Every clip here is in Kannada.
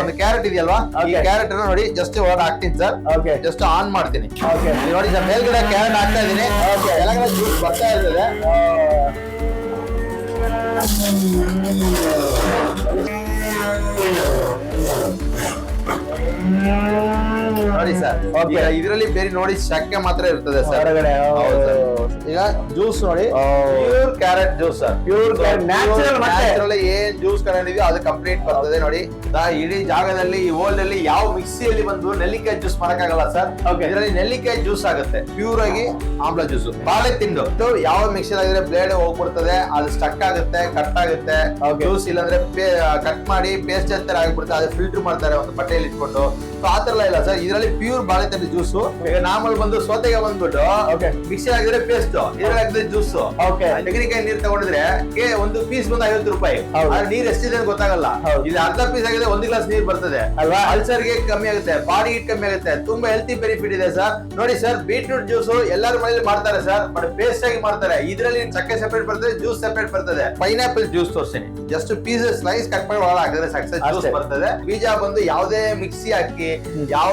ಒಂದು ಕ್ಯಾರೆಟ್ ಇದೆಯಲ್ವಾ? ಈ. ಕ್ಯಾರೆಟ್ ಅನ್ನ ನೋಡಿ ಜಸ್ಟ್ ಒಳಗೆ ಹಾಕ್ತೀನಿ ಸರ್ ಓಕೆ ಜಸ್ಟ್ ಆನ್ ಮಾಡ್ತೀನಿ. ಓಕೆ ನೋಡಿ ಸರ್ ಮೇಲ್ಗಡೆ ಕ್ಯಾರೆಟ್ ಹಾಕ್ತಾ ಇದೀನಿ ಕೆಳಗಡೆ ಜ್ಯೂಸ್ ಬರ್ತಾ ಇರ್ತದೆ. ನೋಡಿ ಸರ್. ಇದರಲ್ಲಿ ಬೇರೆ ನೋಡಿ ಶಕ್ಕೆ ಮಾತ್ರ ಇರ್ತದೆ ಸರ್ ಈಗ ಜ್ಯೂಸ್ ನೋಡಿ. Pure carrot juice sir pure. Natural ಏನ್ ಜ್ಯೂಸ್ ಕಂಡಿದೀವಿ ಅದು ಕಂಪ್ಲೀಟ್ ಬರ್ತದೆ ನೋಡಿ. ಇಡೀ ಜಾಗದಲ್ಲಿ ಈ ವರ್ಲ್ಡ್ ಅಲ್ಲಿ ಯಾವ ಮಿಕ್ಸಿಯಲ್ಲಿ ಬಂದು ನೆಲ್ಲಿಕಾಯಿ ಜ್ಯೂಸ್ ಮಾಡಕ್ಕಾಗಲ್ಲ ಸರ್. ಇದರಲ್ಲಿ ನೆಲ್ಲಿಕಾಯಿ ಜ್ಯೂಸ್ ಆಗುತ್ತೆ. ಪ್ಯೂರ್ ಆಗಿ ಆಮ್ಲ ಜ್ಯೂಸ್ ಬಾಳೆ ತಿಂದು. ಯಾವ ಮಿಕ್ಸರ್ ಆಗಿದ್ರೆ ಬ್ಲೇಡ್ ಹೋಗ್ಬಿಡ್ತದೆ ಅದು ಸ್ಟಕ್ ಆಗುತ್ತೆ ಕಟ್ ಆಗುತ್ತೆ. ಜ್ಯೂಸ್ ಇಲ್ಲಾಂದ್ರೆ ಕಟ್ ಮಾಡಿ ಪೇಸ್ಟ್ ಆಗ್ಬಿಡ್ತದೆ ಆಗ್ಬಿಡುತ್ತೆ ಅದು ಫಿಲ್ಟರ್ ಮಾಡ್ತಾರೆ ಒಂದು ಬಟ್ಟೆಯಲ್ಲಿ ಇಟ್ಕೊಂಡು. ಸೊ ಆತರ ಎಲ್ಲ ಇಲ್ಲ ಸರ್ ಇದರಲ್ಲಿ ಪ್ಯೂರ್ ಬಾಳೆ ತಂದೆ ಜ್ಯೂಸ್ ಈಗ ನಾರ್ಮಲ್ ಬಂದು ಸೋತೆಗೆ ಬಂದ್ಬಿಟ್ಟು. ಮಿಕ್ಸಿ ಆಗಿದ್ರೆ ಪೇಸ್ಟ್ ಇದ್ರಲ್ಲಿ ಹಾಕಿದ್ರೆ ಜ್ಯೂಸ್. ತೆಂಗಿನಕಾಯಿ ನೀರ್ ತಗೊಂಡಿದ್ರೆ ಒಂದು ಪೀಸ್ ಬಂದು ಐವತ್ತು ರೂಪಾಯಿ. ನೀರ್ ಎಷ್ಟಿದೆ ಅಂತ ಗೊತ್ತಾಗಲ್ಲ. ಇದು ಅರ್ಧ ಪೀಸ್ ಆಗಿದೆ ಒಂದು ಗ್ಲಾಸ್ ನೀರ್ ಬರ್ತದೆ. ಅಲ್ವಾ? ಅಲ್ಸರ್ಗೆ ಕಮ್ಮಿ ಆಗುತ್ತೆ ಬಾಡಿ ಹೀಟ್ ಕಮ್ಮಿ ಆಗುತ್ತೆ. ತುಂಬಾ ಹೆಲ್ತಿ ಬೆನಿಫಿಟ್ ಇದೆ ಸರ್ ನೋಡಿ ಸರ್ ಬೀಟ್ರೂಟ್ ಜ್ಯೂಸ್ ಎಲ್ಲರ ಮನೇಲಿ ಮಾಡ್ತಾರೆ ಸರ್ ಬಟ್ ಪೇಸ್ಟ್ ಆಗಿ ಮಾಡ್ತಾರೆ. ಇದರಲ್ಲಿ ಚಕ್ಕೆ ಸೆಪರೇಟ್ ಬರ್ತದೆ ಜ್ಯೂಸ್ ಸೆಪರೇಟ್ ಬರ್ತದೆ. ಪೈನಾಪಲ್ ಜ್ಯೂಸ್ ತೋರಿಸ್ತೀನಿ ಜಸ್ಟ್ ಪೀಸ್ ಸ್ಲೈಸ್ ಕಟ್ ಮಾಡಿ ಒಳಗೆ ಹಾಕಿದ್ರೆ ಸಕ್ಸಸ್ ಜ್ಯೂಸ್. ಬರ್ತದೆ. ಬೀಜ ಬಂದು ಯಾವುದೇ ಮಿಕ್ಸಿ ಹಾಕಿ ಯಾವ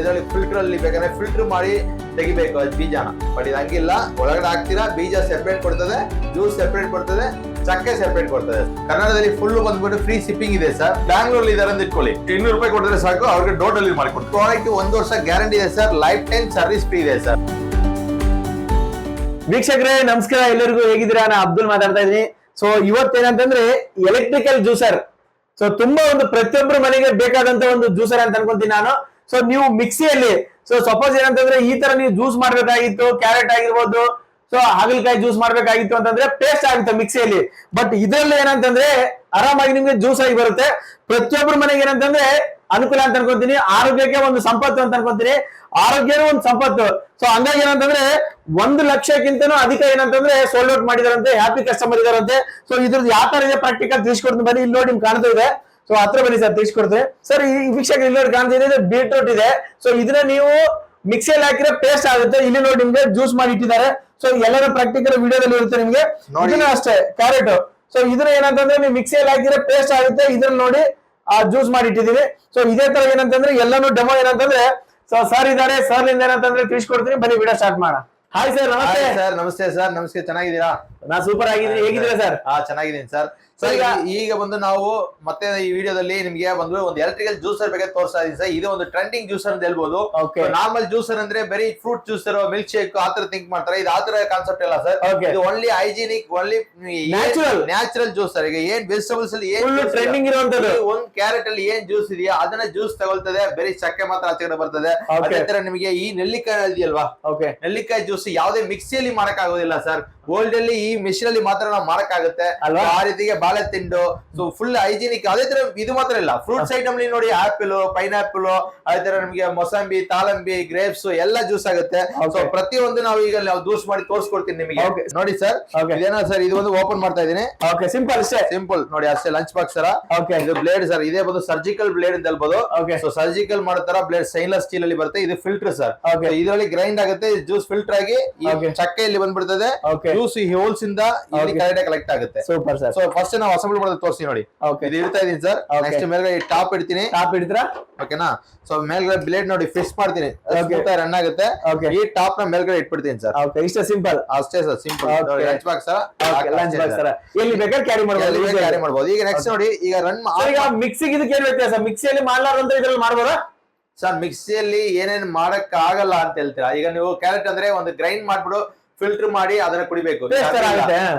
ಇದರಲ್ಲಿ ಫಿಲ್ಟರ್ ಅಲ್ಲಿ ಬೇಕಂದ್ರೆ ಫಿಲ್ಟರ್ ಮಾಡಿ ತೆಗಿಬೇಕು ಅದು ಬೀಜನ. ಬಟ್ ಇದು ಹಂಗಿಲ್ಲ. ಒಳಗಡೆ ಹಾಕ್ತೀರಾ, ಬೀಜ ಸೆಪರೇಟ್ ಕೊಡ್ತದೆ ಜ್ಯೂಸ್ ಸೆಪರೇಟ್ ಕೊಡ್ತದೆ, ಚಕ್ಕೆ ಸೆಪರೇಟ್ ಕೊಡ್ತದೆ. ಕನ್ನಡದಲ್ಲಿ ಫುಲ್ ಬಂದ್ಬಿಟ್ಟು ಫ್ರೀ ಶಿಪ್ಪಿಂಗ್ ಇದೆ ಸರ್ ಬ್ಯಾಂಗ್ಳೂರ್ ಇದಾರೆ ಅಂತ ಇಟ್ಕೊಳ್ಳಿ. ಇನ್ನೂರು ರೂಪಾಯಿ ಕೊಟ್ಟರೆ ಸಾಕು, ಅವ್ರಿಗೆ ಡೋರ್ ಡೆಲಿವರಿ ಮಾಡಿಕೊಡ್ತಾರೆ. ಪ್ರಾಡಕ್ಟ್ ಒಂದು ವರ್ಷ ಗ್ಯಾರಂಟಿ ಇದೆ sir life time service free ಇದೆ ಸರ್ ವೀಕ್ಷಕರೇ, ನಮಸ್ಕಾರ. ಎಲ್ಲರಿಗೂ ಹೇಗಿದ್ದೀರಾ? ನಾನು ಅಬ್ದುಲ್ ಮಾತಾಡ್ತಾ ಇದ್ದೀನಿ. ಸೊ ಇವತ್ತೇನಂತಂದ್ರೆ ಎಲೆಕ್ಟ್ರಿಕಲ್ ಜ್ಯೂಸರ್ ಸೊ ತುಂಬಾ ಒಂದು ಪ್ರತಿಯೊಬ್ಬರ ಮನೆಗೆ ಬೇಕಾದಂತ ಒಂದು ಜ್ಯೂಸರ್ ಅಂತ ಅನ್ಕೊಂತೀನಿ ನಾನು. ಸೊ ನೀವು ಮಿಕ್ಸಿಯಲ್ಲಿ ಸೊ ಸಪೋಸ್ ಏನಂತಂದ್ರೆ ಈ ತರ ನೀವು ಜ್ಯೂಸ್ ಮಾಡ್ಬೇಕಾಗಿತ್ತು ಕ್ಯಾರೆಟ್ ಆಗಿರ್ಬೋದು ಸೊ ಹಾಗಲಕಾಯಿ ಜ್ಯೂಸ್ ಮಾಡ್ಬೇಕಾಗಿತ್ತು ಅಂತಂದ್ರೆ ಪೇಸ್ಟ್ ಆಗುತ್ತೆ ಮಿಕ್ಸಿಯಲ್ಲಿ. ಬಟ್ ಇದ್ರಲ್ಲಿ ಏನಂತಂದ್ರೆ ಆರಾಮಾಗಿ ನಿಮ್ಗೆ ಜ್ಯೂಸ್ ಆಗಿ ಬರುತ್ತೆ. ಪ್ರತಿಯೊಬ್ಬರ ಮನೆಗೆ ಏನಂತಂದ್ರೆ ಅನುಕೂಲ ಅಂತ ಅನ್ಕೊಂತೀನಿ. ಆರೋಗ್ಯಕ್ಕೆ ಒಂದು ಸಂಪತ್ತು ಅಂತ ಅನ್ಕೊಂತೀನಿ. ಆರೋಗ್ಯನೂ ಒಂದು ಸಂಪತ್ತು. ಸೊ ಹಂಗಾಗಿ ಏನಂತಂದ್ರೆ ಒಂದು ಲಕ್ಷಕ್ಕಿಂತನೂ ಅಧಿಕ ಏನಂತಂದ್ರೆ ಸೋಲ್ಡ್ ಔಟ್ ಮಾಡಿದಾರಂತೆ ಹ್ಯಾಪಿ ಕಸ್ಟಮರ್ ಇದಾರಂತೆ. ಸೊ ಇದ್ರದ್ದು ಯಾವ ತರ ಇದೆ ಪ್ರಾಕ್ಟಿಕಲ್ ತಿಳಿಸ್ಕೊಡ್ತೀನಿ. ಬನ್ನಿ ಇಲ್ಲಿ ನೋಡಿ ನಿಮ್ಗೆ ಕಾಣ್ತಾ ಇದೆ. ಸೊ ಹತ್ರ ಬನ್ನಿ ಸರ್ ತಿಳಿಸ್ಕೊಡ್ತೀನಿ. ಸರ್ ಈ ವೀಕ್ಷಕ ಇಲ್ಲಿ ನೋಡಿ ಕಾಣ್ತಾ ಇದೆ ಬೀಟ್ರೂಟ್ ಇದೆ. ಸೊ ಇದನ್ನ ನೀವು ಮಿಕ್ಸಿಯಲ್ಲಿ ಹಾಕಿದ್ರೆ ಪೇಸ್ಟ್ ಆಗುತ್ತೆ. ಇಲ್ಲಿ ನೋಡಿ ನಿಮ್ಗೆ ಜ್ಯೂಸ್ ಮಾಡಿ ಇಟ್ಟಿದ್ದಾರೆ. ಸೊ ಎಲ್ಲರೂ ಪ್ರಾಕ್ಟಿಕಲ್ ವಿಡಿಯೋದಲ್ಲಿ ಇರುತ್ತೆ ನಿಮ್ಗೆ. ಇದನ್ನ ಅಷ್ಟೇ ಕ್ಯಾರೆಟ್ ಸೊ ಇದನ್ನ ಏನಂತಂದ್ರೆ ನೀವು ಮಿಕ್ಸಿಯಲ್ಲಿ ಹಾಕಿದ್ರೆ ಪೇಸ್ಟ್ ಆಗುತ್ತೆ. ಇದ್ರಲ್ಲಿ ನೋಡಿ ಜ್ಯೂಸ್ ಮಾಡಿ ಇಟ್ಟಿದೀವಿ ಸೊ ಇದೇ ತರ ಏನಂತಂದ್ರೆ ಎಲ್ಲಾನು ಡೆಮೋ ಏನಂತಂದ್ರೆ ಸೊ ಸರ್ ಇದಾರೆ ಸರ್ ಇಂದ ಏನಂತಂದ್ರೆ ತಿಳಿಸ್ಕೊಡ್ತೀನಿ. ಬನ್ನಿ ವಿಡಿಯೋ ಸ್ಟಾರ್ಟ್ ಮಾಡೋಣ. ಹಾಯ್ ಸರ್ ನಮಸ್ತೆ. ಸರ್ ನಮಸ್ತೆ ಸರ್ ನಮಸ್ತೆ ಚೆನ್ನಾಗಿದ್ದೀರಾ? ನಾ ಸೂಪರ್ ಆಗಿದ್ದೀನಿ. ಹೇಗಿದ್ದೀರಾ ಸರ್ ಹಾ ಚೆನ್ನಾಗಿದ್ದೀನಿ ಸರ್ ಸರ್ ಈಗ- ಬಂದು ನಾವು ಮತ್ತೆ ಈ ವಿಡಿಯೋದಲ್ಲಿ ನಿಮ್ಗೆ ಬಂದು ಒಂದು ಎಲೆಕ್ಟ್ರಿಕಲ್ ಜ್ಯೂಸರ್ ಬಗ್ಗೆ ತೋರಿಸ್ತಾ ಇದೀನಿ ಸರ್. ಇದು ಒಂದು ಟ್ರೆಂಡಿಂಗ್ ಜ್ಯೂಸರ್ ಅಂತ ಹೇಳ್ಬೋದು. ನಾರ್ಮಲ್ ಜ್ಯೂಸರ್ ಅಂದ್ರೆ ಬರೀ ಫ್ರೂಟ್ ಜ್ಯೂಸರ್ ಮಿಲ್ಕ್ ಶೇಕ್ ಆತರ ಥಿಂಕ್ ಮಾಡ್ತಾರೆ. ಇದು ಆತರ ಕಾನ್ಸೆಪ್ಟ್ ಅಲ್ಲ ಸರ್. ಇದು only hygienic only natural natural juicer ಈಗ ಏನ್ ವೆಜಿಟೇಬಲ್ಸ್ ಅಲ್ಲಿ ಏನ್ ಟ್ರೆಂಡಿಂಗ್ ಇರುವಂತದ್ದು. ಒಂದ್ ಕ್ಯಾರೆಟ್ ಅಲ್ಲಿ ಏನ್ ಜ್ಯೂಸ್ ಇದೆಯಾ ಅದನ್ನ ಜ್ಯೂಸ್ ತಗೊಳ್ತದೆ. ಬರೀ ಚಕ್ಕೆ ಮಾತ್ರ ಆಚೆ ಕಡೆ ಬರ್ತದೆ. ಅದೇ ತರ ನಿಮಗೆ ಈ ನೆಲ್ಲಿಕಾಯಿ ಇದೆಯಲ್ವಾ? ಓಕೆ ನೆಲ್ಲಿಕಾಯಿ ಜ್ಯೂಸ್ ಯಾವುದೇ ಮಿಕ್ಸಿಯಲ್ಲಿ ಮಾಡಕ್ ಆಗೋದಿಲ್ಲ ಸರ್. ಗೋಲ್ಡ್ ಅಲ್ಲಿ ಈ ಮೆಷಿನ್ ಅಲ್ಲಿ ಮಾತ್ರ ನಾವು ಮಾಡಕ್ಕಾಗುತ್ತೆ ಅಲ್ವಾ? ಆ ರೀತಿಗೆ ಬಾಳೆ ತಿಂಡು ಸೊ ಫುಲ್ ಹೈಜಿನಿಕ್ ಅದೇ ತರ ಇದು ಮಾತ್ರ ಇಲ್ಲ. ಫ್ರೂಟ್ಸ್ ಐಟಮ್ ನೋಡಿ ಆಪಲ್ ಪೈನಾಪಲ್ ಅದೇ ತರ ನಮಗೆ ಮೊಸಂಬಿ ತಾಲಂಬಿ ಗ್ರೇಪ್ಸ್ ಎಲ್ಲ ಜ್ಯೂಸ್ ಆಗುತ್ತೆ. ಸೊ ಪ್ರತಿ ಪ್ರತಿಯೊಂದು ನಾವು ಈಗ ನಾವು ಜ್ಯೂಸ್ ಮಾಡಿ ತೋರಿಸ್ಕೊಡ್ತೀನಿ ನಿಮಗೆ. ನೋಡಿ ಸರ್. ಇದೇನೋ ಸರ್ ಇದು ಒಂದು ಓಪನ್ ಮಾಡ್ತಾ ಇದೀನಿ ಓಕೆ ಸಿಂಪಲ್ ಅಷ್ಟೇ. ಸಿಂಪಲ್ ನೋಡಿ ಅಷ್ಟೇ ಲಂಚ್ ಬಾಕ್ಸ್ ಸರ್ ಓಕೆ ಇದು ಬ್ಲೇಡ್ ಸರ್ ಇದೇ ಬಂದು ಸರ್ಜಿಕಲ್ ಬ್ಲೇಡ್ ಅಂತ ಹೇಳ್ಬೋದು. ಓಕೆ ಸೊ ಸರ್ಜಿಕಲ್ ಮಾಡೋ ತರ ಬ್ಲೇಡ್ ಸ್ಟೈನ್ಲೆಸ್ ಸ್ಟೀಲ್ ಅಲ್ಲಿ ಬರುತ್ತೆ. ಇದು ಫಿಲ್ಟರ್ ಸರ್. ಇದರಲ್ಲಿ ಗ್ರೈಂಡ್ ಆಗುತ್ತೆ ಜ್ಯೂಸ್ ಫಿಲ್ಟರ್ ಆಗಿ. ಚಕ್ಕೆ ಇಲ್ಲಿ ಬಂದ್ಬಿಡ್ತದೆ. Okay. ಜ್ಯೂಸ್ ಈ ಹೋಲ್ಸ್ ಇಂದ. ಕರೆಕ್ಟ್ ಕಲೆಕ್ಟ್ ಆಗುತ್ತೆ. ಸೂಪರ್ ಸರ್ ಸೊ ಫಸ್ಟ್ ನಾವು ಅಸೆಂಬಲ್ ಮಾಡೋದು ತೋರಿಸಿ ನೋಡಿ. ಓಕೆ ಇದು ಇಡ್ತಾ ಇದೀನಿ ಸರ್ ನೆಕ್ಸ್ಟ್ ಮೇಲ್ಗಡೆ ಟಾಪ್ ಇಡ್ತೀನಿ. ಟಾಪ್ ಇಡ್ತೀರಾ ಓಕೆನಾ ಸೊ ಮೇಲ್ಗಡೆ ಬ್ಲೇಡ್ ನೋಡಿ ಫಿಕ್ಸ್ ಮಾಡ್ತೀನಿ. ರನ್ ಆಗುತ್ತೆ. ಈ ಟಾಪ್ನ ಮೇಲ್ಗಡೆ ಇಟ್ಬಿಡ್ತೀನಿ ಸರ್ ಓಕೆ ಇಷ್ಟ ಸಿಂಪಲ್ ಅಷ್ಟೇ sir simple. Lunch box lunch box sir ಎಲ್ಲಿ ಬೇಕಾದ್ರೆ ಕ್ಯಾರಿ ಮಾಡ್ಬೋದು ಕ್ಯಾರಿ ಮಾಡ್ಬೋದು. ಈಗ ನೆಕ್ಸ್ಟ್ ನೋಡಿ ಈಗ ರನ್ ಸರ್, ಈಗ ಮಿಕ್ಸಿಗೆ ಇದಕ್ಕೆ ಏನ್ ವ್ಯತ್ಯಾಸ? ಮಿಕ್ಸಿಯಲ್ಲಿ ಮಾಡ್ಲಾರಂತ ಇದ್ರಲ್ಲಿ ಮಾಡ್ಬೋದಾ? ಸರ್ ಮಿಕ್ಸಿಯಲ್ಲಿ ಏನೇನ್ ಮಾಡಕ್ ಆಗಲ್ಲ ಅಂತ ಹೇಳ್ತೀರಾ? ಈಗ ನೀವು ಕ್ಯಾರೆಟ್ ಅಂದ್ರೆ ಒಂದು ಗ್ರೈಂಡ್ ಮಾಡ್ಬಿಡು ಫಿಲ್ಟರ್ ಮಾಡಿ ಅದನ್ನ ಕುಡಿಬೇಕು.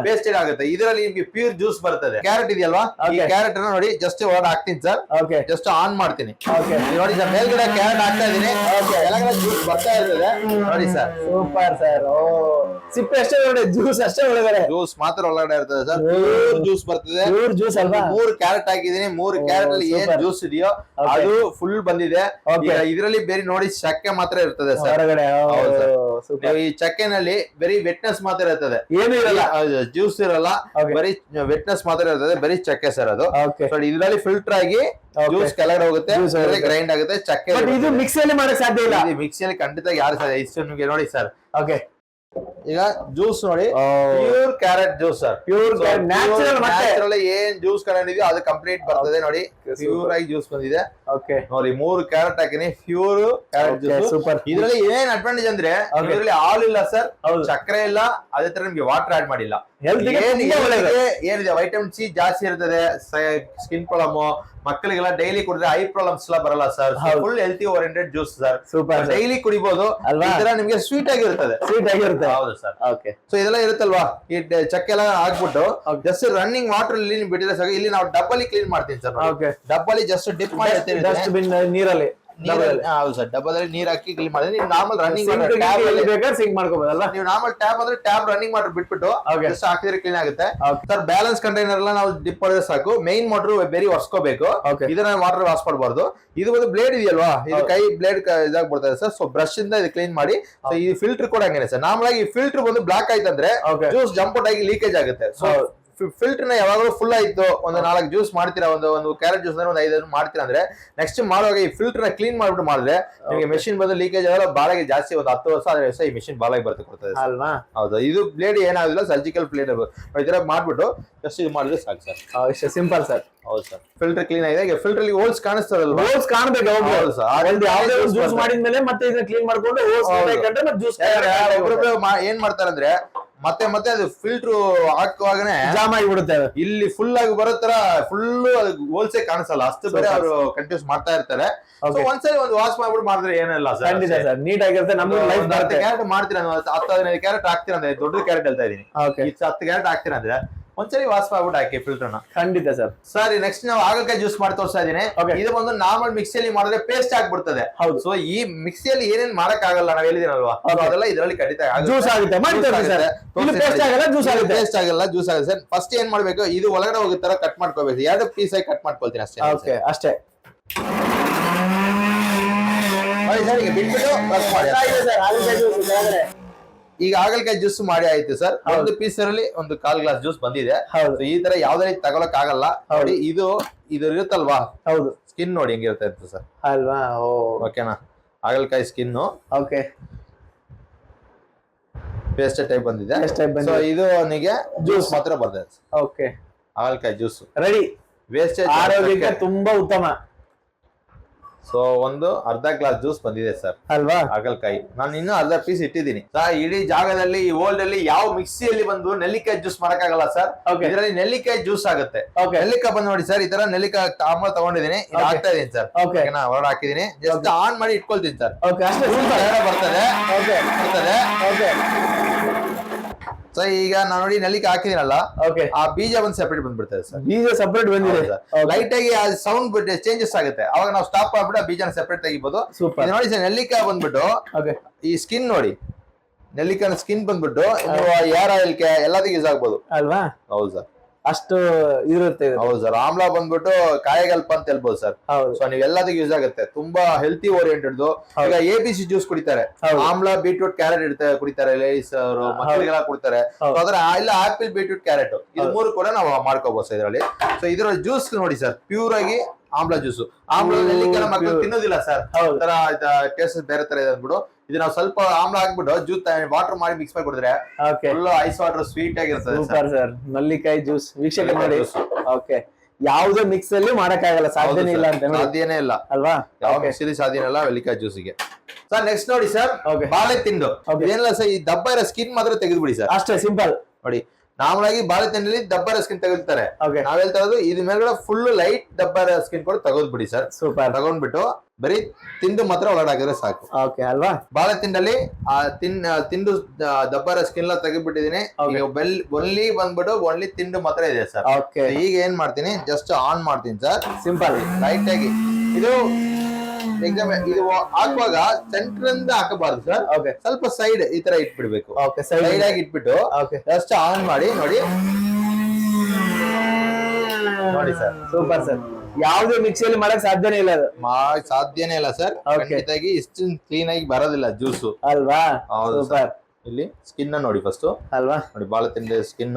ಬೇಸ್ಟೆಡ್ ಆಗುತ್ತೆ. ಇದರಲ್ಲಿ ನಿಮ್ಗೆ ಪ್ಯೂರ್ ಜ್ಯೂಸ್ ಬರ್ತದೆ. ಕ್ಯಾರೆಟ್ ಇದೆಯಲ್ವಾ? ಈ ಕ್ಯಾರೆಟ್ ಅನ್ನ ನೋಡಿ ಜಸ್ಟ್ ಒಳಗೆ ಹಾಕ್ತೀನಿ ಸರ್ ಜಸ್ಟ್ ಆನ್ ಮಾಡ್ತೀನಿ. ನೋಡಿ ಸರ್ ಮೇಲ್ಗಡೆ ಕ್ಯಾರೆಟ್ ಹಾಕ್ತಾ ಇದೀನಿ ಕೆಳಗಡೆ ಜ್ಯೂಸ್ ಬರ್ತಾ ಇರ್ತದೆ. ನೋಡಿ ಸರ್ ಸೂಪರ್ ಸರ್ ಓ ಸಿಪ್ಪೆ ಅಷ್ಟೇ ಒಳಗಡೆ ಜ್ಯೂಸ್ ಅಷ್ಟೇ ಒಳಗಡೆ. ಜ್ಯೂಸ್ ಮಾತ್ರ ಒಳಗಡೆ ಇರ್ತದೆ ಸರ್ ಜ್ಯೂಸ್ ಬರ್ತದೆ. ಮೂರ್ ಜ್ಯೂಸ್ ಅಲ್ವಾ? ಮೂರು ಕ್ಯಾರೆಟ್ ಹಾಕಿದೀನಿ ಮೂರು ಕ್ಯಾರೆಟ್ ಅಲ್ಲಿ ಏನ್. ಜ್ಯೂಸ್ ಇದೆಯೋ ಅದು ಫುಲ್ ಬಂದಿದೆ. ಇದರಲ್ಲಿ ಬೇರೆ ನೋಡಿ ಚಕ್ಕೆ ಮಾತ್ರ ಇರ್ತದೆ ಸರ್ ಈ ಚಕ್ಕೆನಲ್ಲಿ ಬರೀ ವೆಟ್ನೆಸ್ ಮಾತ್ರ ಇರ್ತದೆ. ಏನು ಇರಲ್ಲ. ಜ್ಯೂಸ್ ಇರಲ್ಲ. ಬರೀ ವೆಟ್ನೆಸ್ ಮಾತ್ರ ಇರ್ತದೆ. ಬರೀ ಚಕ್ಕೆ ಸರ್ ಅದು. ಇದ್ರಲ್ಲಿ ಫಿಲ್ಟರ್ ಆಗಿ. ಜ್ಯೂಸ್ ಕೆಳಗಡೆ ಹೋಗುತ್ತೆ ಗ್ರೈಂಡ್ ಆಗುತ್ತೆ ಚಕ್ಕೆ ಇದು ಮಿಕ್ಸಿಯಲ್ಲಿ ಮಾಡಕ್ ಸಾಧ್ಯ ಇಲ್ಲ. ಮಿಕ್ಸಿಯಲ್ಲಿ ಖಂಡಿತ ಯಾರು ಸರ್ ಇಷ್ಟು ನಿಮ್ಗೆ ನೋಡಿ ಸರ್. ಓಕೆ ಈಗ ಜ್ಯೂಸ್ ನೋಡಿ pure carrot juice sir pure natural natural ಏನ್ ಜ್ಯೂಸ್ ಇದೆಯೋ ಅದು ಕಂಪ್ಲೀಟ್ ಬರ್ತದೆ ನೋಡಿ. ಪ್ಯೂರ್ ಆಗಿ ಜ್ಯೂಸ್ ಬಂದಿದೆ. ಓಕೆ ನೋಡಿ ಮೂರು ಕ್ಯಾರೆಟ್ ಹಾಕಿನಿ ಪ್ಯೂರ್ ಕ್ಯಾರೆಟ್ ಜ್ಯೂಸ್ ಸೂಪರ್ ಇದರಲ್ಲಿ ಏನ್ ಅಡ್ವಾಂಟೇಜ್ ಅಂದ್ರೆ. ಇದರಲ್ಲಿ ಹಾಲು ಇಲ್ಲ ಸರ್. ಸಕ್ಕರೆ ಇಲ್ಲ ಅದೇ ತರ ನಿಮ್ಗೆ ವಾಟರ್ ಆಡ್ ಮಾಡಿಲ್ಲ. ಏನಿದೆ- ವೈಟಮಿನ್ ಸಿ ಜಾಸ್ತಿ ಇರ್ತದೆ ಸ್ಕಿನ್ ಪ್ರಾಬ್ಲಮ್ ಮಕ್ಕಳಿಗೆಲ್ಲ ಡೈಲಿ ಕುಡಿದ್ರೆ ಐ ಪ್ರಾಬ್ಲಮ್ಸ್ ಎಲ್ಲ ಬರಲ್ಲ sir. Full healthy oriented juice sir super daily ಕುಡಿಬಹುದು ತರ ನಿಮ್ಗೆ ಸ್ವೀಟ್ ಆಗಿರ್ತದೆ. ಸ್ವೀಟ್ ಆಗಿರುತ್ತೆ. ಹೌದು ಸರ್ ಓಕೆ ಸೊ ಇದೆಲ್ಲ ಇರುತ್ತಲ್ವಾ? ಈ ಚಕ್ಕೆ ಎಲ್ಲ ಹಾಕ್ಬಿಟ್ಟು. ಜಸ್ಟ್ ರನ್ನಿಂಗ್ ವಾಟರ್ ಇಲ್ಲಿ ಬಿಟ್ಟಿದ್ರೆ ಸರ್ ಇಲ್ಲಿ ನಾವು ಡಬ್ಬಲಿ ಕ್ಲೀನ್ ಮಾಡ್ತೀನಿ ಸರ್ ಓಕೆ ಡಬ್ಬಲಿ ಜಸ್ಟ್ ಡಿಪ್ ಮಾಡಿ ಎತ್ತಿರುತ್ತೆ. ಡಸ್ಟ್ಬಿನ್ ನೀರಲ್ಲಿ. ಹೌದು ಸರ್ ಡಬ್ಬದಲ್ಲಿ ನೀರ್ ಹಾಕಿ ಕ್ಲೀನ್ ಮಾಡಿದ್ರೆ ನೀವು ನಾರ್ಮಲ್ ರನ್ನಿಂಗ್ ಸಿಂಕ್ ಬೇಕಾದ್ರೆ ಸಿಂಕ್ ಮಾಡ್ಕೋಬೋದಲ್ಲ? ನೀವು ನಾರ್ಮಲ್ ಟ್ಯಾಪ್ ಅಂದ್ರೆ ಟ್ಯಾಪ್ ರನ್ನಿಂಗ್ ಮಾಡಿ ಬಿಟ್ಬಿಟ್ಟು. ಜಸ್ಟ್ ಹಾಕಿದ್ರೆ ಕ್ಲೀನ್ ಆಗುತ್ತೆ. ಸರ್ ಬ್ಯಾಲೆನ್ಸ್ ಕಂಟೈನರ್ ಎಲ್ಲ ನಾವು ಡಿಪ್ ಮಾಡಿದ್ರೆ ಸಾಕು. ಮೈನ್ ಮೋಟರ್ ಬೇರೆ ಒರ್ಸ್ಕೋಬೇಕು. ಇದನ್ನ ವಾಟರ್ ವಾಸ್ ಮಾಡಬಾರ್ದು. ಇದು ಒಂದು ಬ್ಲೇಡ್ ಇದೆಯಲ್ವಾ? ಇದು. ಕೈ ಬ್ಲೇಡ್ ಇದಾಗ್ಬಿಡ್ತದೆ ಸರ್. ಸೊ ಬ್ರಷ್ ಇಂದ ಇದು ಕ್ಲೀನ್ ಮಾಡಿ ಈ ಫಿಲ್ಟರ್ ಕೂಡ ಹಂಗೇನೆ ಸರ್. ನಾರ್ಮಲ್ ಆಗಿ ಫಿಲ್ಟರ್ ಬಂದು ಬ್ಲಾಕ್ ಆಯ್ತಂದ್ರೆ. ಜ್ಯೂಸ್ ಜಂಪ್ ಆಗಿ ಲೀಕೇಜ್ ಆಗುತ್ತೆ. ಸೊ ಹೌದು. ಫಿಲ್ಟರ್ನ ಯಾವಾಗಲೂ ಫುಲ್ ಆಯ್ತು. ಒಂದು ನಾಲ್ಕು ಜ್ಯೂಸ್ ಮಾಡ್ತೀರಾ? ಒಂದು ಒಂದು ಕ್ಯಾರೆಟ್ ಜ್ಯೂಸ್ ಅಂದ್ರೆ ಒಂದು ಐದು ಮಾಡ್ತೀರಾ ಅಂದ್ರೆ ನೆಕ್ಸ್ಟ್ ಮಾಡುವಾಗ ಈ ಫಿಲ್ಟರ್ನ ಕ್ಲೀನ್ ಮಾಡ್ಬಿಟ್ಟು ಮಾಡಿದ್ರೆ ನಿಮಗೆ ಮೆಷಿನ್ ಬಂದು ಲೀಕೇಜ್ ಆಗಲ್ಲ ಬಾಳೆಗೆ ಜಾಸ್ತಿ ಒಂದು ಹತ್ತು ವರ್ಷ ಆದ್ರೆ ಈ ಮೆಷಿನ್ ಬಾಳಗೆ ಬರುತ್ತೆ ಕೊಡ್ತದೆ. ಅಲ್ವಾ? ಹೌದು. ಇದು ಬ್ಲೇಡ್ ಏನಾಗಿಲ್ಲ ಸರ್ಜಿಕಲ್ ಬ್ಲೇಡ್ ಈ ತರ ಮಾಡ್ಬಿಟ್ಟು ಜಸ್ಟ್ ಇದು ಮಾಡಿದ್ರೆ ಸಾಕು ಸರ್. ಇಷ್ಟು ಸಿಂಪಲ್ ಸರ್. ಹೌದು ಸರ್. ಫಿಲ್ಟರ್ ಕ್ಲೀನ್ ಆಗಿದೆ. ಈಗ ಫಿಲ್ಟರ್ ಹೋಲ್ಸ್ ಕಾಣಿಸ್ತದಲ್ವಾ? ಹೋಲ್ಸ್ ಕಾಣಬೇಕು ಹೌದು. ಯಾವ್ದೇ ಒಂದು ಜ್ಯೂಸ್ ಮಾಡಿದ್ಮೇಲೆ ಮತ್ತೆ ಇದನ್ನ ಕ್ಲೀನ್ ಮಾಡ್ಕೊಂಡು. ಮತ್ತೆ ಜ್ಯೂಸ್ ಏನ್ ಮಾಡ್ತಾರೆ ಅಂದ್ರೆ ಮತ್ತೆ ಮತ್ತೆ ಅದು ಫಿಲ್ಟರ್ ಹಾಕುವಾಗನೇ ಜಾಮ್ ಆಗಿಬಿಡುತ್ತೆ. ಇಲ್ಲಿ ಫುಲ್ ಆಗಿ ಬರೋ ತರ ಫುಲ್ ಹೋಲ್ಸೆ ಕಾಣಿಸಲ್ಲ. ಅಷ್ಟು ಬೇರೆ ಅವರು ಕಂಟಿನ್ಯೂಸ್ ಮಾಡ್ತಾ ಇರ್ತಾರೆ. ಒಂದ್ಸರಿ ಒಂದು ವಾಶ್ ಮಾಡ್ಬಿಟ್ಟು ಮಾಡಿದ್ರೆ ಏನಿಲ್ಲ ಸರ್. ಖಂಡಿತ ಸರ್. ನೀಟ್ ಆಗಿರುತ್ತೆ ನಮ್ಮ ಲೈಫ್ ಬರುತ್ತೆ. ಕ್ಯಾರೆಟ್ ಮಾಡ್ತೀರ ಹತ್ತು ಹದಿನೈದು ಕ್ಯಾರೆಟ್ ಹಾಕ್ತೀರ ಅಂದ್ರೆ ದೊಡ್ಡ ಕ್ಯಾರೆಟ್ ಹೇಳ್ತಾ ಇದೀನಿ. ಹತ್ತು ಕ್ಯಾರೆಟ್ ಹಾಕ್ತೀರ ಅಂದ್ರೆ ಒಂದ್ಸರಿ ವಾಸ್ ಮಾಡ್ಬಿಟ್ಟು ಹಾಕಿ ಫಿಲ್ಟರ್ನ ಖಂಡಿತ ಸರ್. ಸರಿ ನೆಕ್ಸ್ಟ್ ನಾವು ಆಗಕ್ಕೆ ಜ್ಯೂಸ್ ಮಾಡಿ ತೋರಿಸ್ತಾ ಇದೀನಿ ಇದು ಒಂದು ನಾರ್ಮಲ್ ಮಿಕ್ಸಿಯಲ್ಲಿ ಮಾಡಿದ್ರೆ ಪೇಸ್ಟ್ ಆಗ್ಬಿಡ್ತದೆ. ಹೌದು. ಸೊ ಈ ಮಿಕ್ಸಿಯಲ್ಲಿ ಏನೇನ್ ಮಾಡಕ್ ಆಗಲ್ಲ ನಾವ್ ಹೇಳಿದಿರಲ್ವಾ ಅದೆಲ್ಲ ಇದರಲ್ಲಿ ಖಂಡಿತ ಜ್ಯೂಸ್ ಆಗುತ್ತೆ. paste ಆಗಲ್ಲ, ಜ್ಯೂಸ್ ಆಗುತ್ತೆ. ಪೇಸ್ಟ್ ಆಗಲ್ಲ ಜ್ಯೂಸ್ ಆಗುತ್ತೆ. ಸರ್ ಫಸ್ಟ್ ಏನ್ ಮಾಡ್ಬೇಕು? ಇದು ಒಳಗಡೆ ಹೋಗೋ ತರ ಕಟ್ ಮಾಡ್ಕೋಬೇಕು. ಎರಡು ಪೀಸ್ ಆಗಿ ಕಟ್ ಮಾಡ್ಕೊಳ್ತೀನಿ ಅಷ್ಟೇ. ಓಕೆ ಅಷ್ಟೇ. ಮಾಡಿ. ಸರ್. ಬಿಟ್ಬಿಟ್ಟು ಇದೆ ಮಾಡಿ ಈಗ ಆಗಲಕಾಯಿ ಜ್ಯೂಸ್ ಮಾಡಿ ಆಯ್ತು ಸರ್. ಒಂದು ಪೀಸ್ ಅಲ್ಲಿ ಒಂದು ಕಾಲ್ ಗ್ಲಾಸ್ ಜ್ಯೂಸ್ ಬಂದಿದೆ. ಈ ತರ ಯಾವ್ದೇ ರೀತಿ ತಗೊಳಕ್ ಆಗಲ್ಲ. ನೋಡಿ ಇದು ಇದು ಇರುತ್ತಲ್ವಾ? ಹೌದು. ಸ್ಕಿನ್ ನೋಡಿ ಹೆಂಗಿರುತ್ತೆ ಇತ್ತು ಸರ್. ಅಲ್ವಾ? ಓ. ಓಕೆನಾ ಹಾಗಲಕಾಯಿ ಸ್ಕಿನ್ ಓಕೆ ಪೇಸ್ಟ್ ಟೈಪ್ ಬಂದಿದೆ. ಸೊ ಇದು ನಿಮಗೆ ಜ್ಯೂಸ್ ಮಾತ್ರ ಬರ್ತದೆ ಓಕೆ ಹಾಗಲಕಾಯಿ ಜ್ಯೂಸ್. ರೆಡಿ ವೇಸ್ಟೇಜ್ ಆರೋಗ್ಯಕ್ಕೆ ತುಂಬಾ ಉತ್ತಮ. ಸೊ ಒಂದು ಅರ್ಧ ಗ್ಲಾಸ್ ಜ್ಯೂಸ್ ಬಂದಿದೆ ಸರ್ ಅಲ್ವಾ? ಹಾಗಲ್ಕಾಯಿ. ನಾನು ಇನ್ನೂ ಅರ್ಧ ಪೀಸ್ ಇಟ್ಟಿದ್ದೀನಿ. ಸರ್ ಇಡೀ ಜಾಗದಲ್ಲಿ ಈ ಓಲ್ಡ್ ಅಲ್ಲಿ ಯಾವ ಮಿಕ್ಸಿಯಲ್ಲಿ ಬಂದು ನೆಲ್ಲಿಕಾಯಿ ಜ್ಯೂಸ್ ಮಾಡಕ್ಕಾಗಲ್ಲ ಸರ್. ಇದರಲ್ಲಿ ನೆಲ್ಲಿಕಾಯಿ ಜ್ಯೂಸ್ ಆಗುತ್ತೆ. ನೆಲ್ಲಿಕಾಯಿ ಬಂದು ನೋಡಿ ಸರ್ ಈ ತರ ನೆಲ್ಲಿಕಾಯಿ ತಾಮ ತಗೊಂಡಿದ್ದೀನಿ. ಇದು Okay. ಹಾಕ್ತಾ ಇದೀನಿ ಸರ್ Okay. ಹೊರಡ್ ಹಾಕಿದೀನಿ ಜಸ್ಟ್ ಆನ್ ಮಾಡಿ ಇಟ್ಕೊಳ್ತೀನಿ ಸರ್ ಬರ್ತದೆ. ಓಕೆ ಬರ್ತದೆ. ಓಕೆ ಸೊ ಈಗ ನಾನು ನೋಡಿ ನೆಲ್ಲಿಕಾಯಿ ಹಾಕಿದಿನಲ್ಲ ಓಕೆ ಆ ಬೀಜ ಒಂದು ಸೆಪರೇಟ್ ಬಂದ್ಬಿಡ್ತದೆ ಸರ್. ಬೀಜ ಸೆಪರೇಟ್ ಬಂದಿದೆ. ಲೈಟ್ ಆಗಿ ಆ ಸೌಂಡ್ ಚೇಂಜಸ್ ಆಗುತ್ತೆ. ಅವಾಗ ನಾವು ಸ್ಟಾಪ್ ಮಾಡ್ಬಿಟ್ಟು ಆ ಬೀಜನ ಸೆಪರೇಟ್ ತೆಗಿಬಹುದು. ನೋಡಿ ಸರ್ ನೆಲ್ಲಿಕಾಯಿ ಬಂದ್ಬಿಟ್ಟು ಓಕೆ ಈ ಸ್ಕಿನ್ ನೋಡಿ. ನೆಲ್ಲಿಕಾಯಿ ಸ್ಕಿನ್ ಬಂದ್ಬಿಟ್ಟು ಯಾರ ಎಲ್ಲದಕ್ಕೆ ಯೂಸ್ ಆಗ್ಬೋದು. ಅಲ್ವಾ? ಹೌದು ಸರ್. ಅಷ್ಟು ಇರುತ್ತೆ ಇದು. ಹೌದು ಸರ್ ಆಮ್ಲ ಬಂದ್ಬಿಟ್ಟು ಕಾಯಗಲ್ಪ ಅಂತ ಹೇಳ್ಬೋದು ಸರ್. ಹೌದು. ಸೊ ನೀವು ಎಲ್ಲದಕ್ಕೂ ಯೂಸ್ ಆಗುತ್ತೆ. ತುಂಬಾ ಹೆಲ್ತಿ ಓರಿಯೆಂಟೆಡ್ ಈಗ ಎ ಬಿ ಸಿ ಜ್ಯೂಸ್ ಕುಡಿತಾರೆ. ಹೌದು. ಆಮ್ಲ ಬೀಟ್ರೂಟ್ ಕ್ಯಾರೆಟ್ ಇಡ್ತಾರೆ ಕುಡಿತಾರೆ ಲೇಡೀಸ್ ಅವರು ಮಕ್ಕಳಿಗೆಲ್ಲ ಕುಡಿತಾರೆ. ಹೌದು. ಅದರ ಅದ್ರ ಇಲ್ಲ ಆಪಲ್ ಬೀಟ್ರೂಟ್ ಕ್ಯಾರೆಟ್ ಇದು ಮೂರು ಕೂಡ ನಾವು ಮಾಡ್ಕೋಬಹುದು ಸರ್ ಇದರಲ್ಲಿ. ಸೊ ಇದರ ಜ್ಯೂಸ್ ನೋಡಿ ಸರ್ ಪ್ಯೂರ್ ಆಗಿ ಆಮ್ಲ ಜ್ಯೂಸ್ ಆಮ್ಲ ನೆಲ್ಲಿಕಾಯಿ ಮಕ್ಕಳು pure. ತಿನ್ನೋದಿಲ್ಲ ಸರ್. ಹೌದು. ತರ ಟೇಸ್ಟ್ ಬೇರೆ ತರ ಇದೆ ಅಂದ್ಬಿಟ್ಟು. ಇದು ನಾವು ಸ್ವಲ್ಪ ಆಮ್ಲ ಹಾಕ್ಬಿಟ್ಟು ಜ್ಯೂಸ್ ವಾಟರ್ ಮಾಡಿ ಮಿಕ್ಸ್ ಮಾಡಿ ಕುಡಿದ್ರೆ okay full ice water sweet ಆಗಿರುತ್ತೆ ಸರ್. ಸೂಪರ್ ಸರ್ ನಲ್ಲಿಕಾಯಿ ಜ್ಯೂಸ್ ವೀಕ್ಷಕ ಮಾಡಿ ನೋಡಿ ಓಕೆ ಯಾವುದೇ ಮಿಕ್ಸ್ ಅಲ್ಲಿ ಮಾಡಕ್ಕಾಗಲ್ಲ ಸಾಧ್ಯನೇ ಇಲ್ಲ ಅಂತ ಸಾಧ್ಯನೇ ಇಲ್ಲ. ಅಲ್ವಾ? ಯಾವ ಮಿಕ್ಸ್ ಅಲ್ಲಿ ಸಾಧ್ಯನೇ ಇಲ್ಲ ಮಲ್ಲಿಕಾಯಿ ಜ್ಯೂಸಿಗೆ ಸರ್ ನೆಕ್ಸ್ಟ್ ನೋಡಿ ಸರ್. ಬಾಳೆ ತಿಂಡು. ಏನಿಲ್ಲ ಸರ್ ಈ ದಬ್ಬ ಇರೋ ಸ್ಕಿನ್ ಮಾತ್ರ ತೆಗೆದ್ಬಿಡಿ ಸರ್ ಅಷ್ಟೇ ಸಿಂಪಲ್ ನೋಡಿ. ನಾರ್ಮಲ್ ಆಗಿ ಬಾಳೆ ತಿಂಡಿಲಿ ದಬ್ಬರ ಸ್ಕಿನ್ ತೆಗಿತಾರೆ ನಾವ್ ಹೇಳ್ತಾ ಇರೋದು ಇದ್ ಮೇಲ್ಗಡೆ ಫುಲ್ ಲೈಟ್ ಡಬ್ಬರ ಸ್ಕಿನ್ ಕೂಡ ತಗೊಂಡ್ಬಿಡಿ ಸರ್ ಸೂಪರ್ ತಗೊಂಡ್ಬಿಟ್ಟು ಬರೀ ತಿಂದು ಮಾತ್ರ ಒಳಗಡೆ ಹಾಕಿದ್ರೆ ಸಾಕು. ಓಕೆ ಅಲ್ವಾ? ಬಾಳೆ ತಿಂಡಲ್ಲಿ ಆ ತಿನ್ ತಿಂದು ದಬ್ಬರ ಸ್ಕಿನ್ ಎಲ್ಲ ತೆಗೆದ್ಬಿಟ್ಟಿದೀನಿ. ಬೆಲ್ ಒನ್ಲಿ ಬಂದ್ಬಿಟ್ಟು ಒನ್ಲಿ ತಿಂಡು ಮಾತ್ರ ಇದೆ ಸರ್ ಓಕೆ ಈಗ ಏನ್ ಮಾಡ್ತೀನಿ? ಜಸ್ಟ್ ಆನ್ ಮಾಡ್ತೀನಿ ಸರ್ ಸಿಂಪಲ್ ಲೈಟ್ ಆಗಿ. ಇದು ಎಕ್ಸಾಮ್ ಇದು ಹಾಕುವಾಗ ಸೆಂಟರ್ ಇಂದ ಹಾಕಬಾರ್ದು ಸರ್ ಓಕೆ ಸ್ವಲ್ಪ ಸೈಡ್ ಈ ತರ ಇಟ್ಬಿಡ್ಬೇಕು. ಓಕೆ ಸೈಡ್ ಆಗಿ ಇಟ್ಬಿಟ್ಟು ಓಕೆ ಜಸ್ಟ್ ಆನ್ ಮಾಡಿ ನೋಡಿ. ನೋಡಿ ಸರ್ ಸೂಪರ್ ಸರ್ ಯಾವ್ದೇ ಮಿಕ್ಸಿಯಲ್ಲಿ ಮಾಡಕ್ ಸಾಧ್ಯನೇ ಇಲ್ಲ ಅದು. ಸಾಧ್ಯನೇ ಇಲ್ಲ ಸರ್ ಖಂಡಿತವಾಗಿ ಖಂಡಿತಾಗಿ ಇಷ್ಟು ಕ್ಲೀನ್ ಆಗಿ ಬರೋದಿಲ್ಲ ಜ್ಯೂಸು ಅಲ್ವಾ? ಹೌದು ಸೂಪರ್ ಇಲ್ಲಿ ಸ್ಕಿನ್ ನೋಡಿ ಫಸ್ಟ್ ಅಲ್ವಾ? ನೋಡಿ ಬಾಳ ತಿಂಡಿ ಸ್ಕಿನ್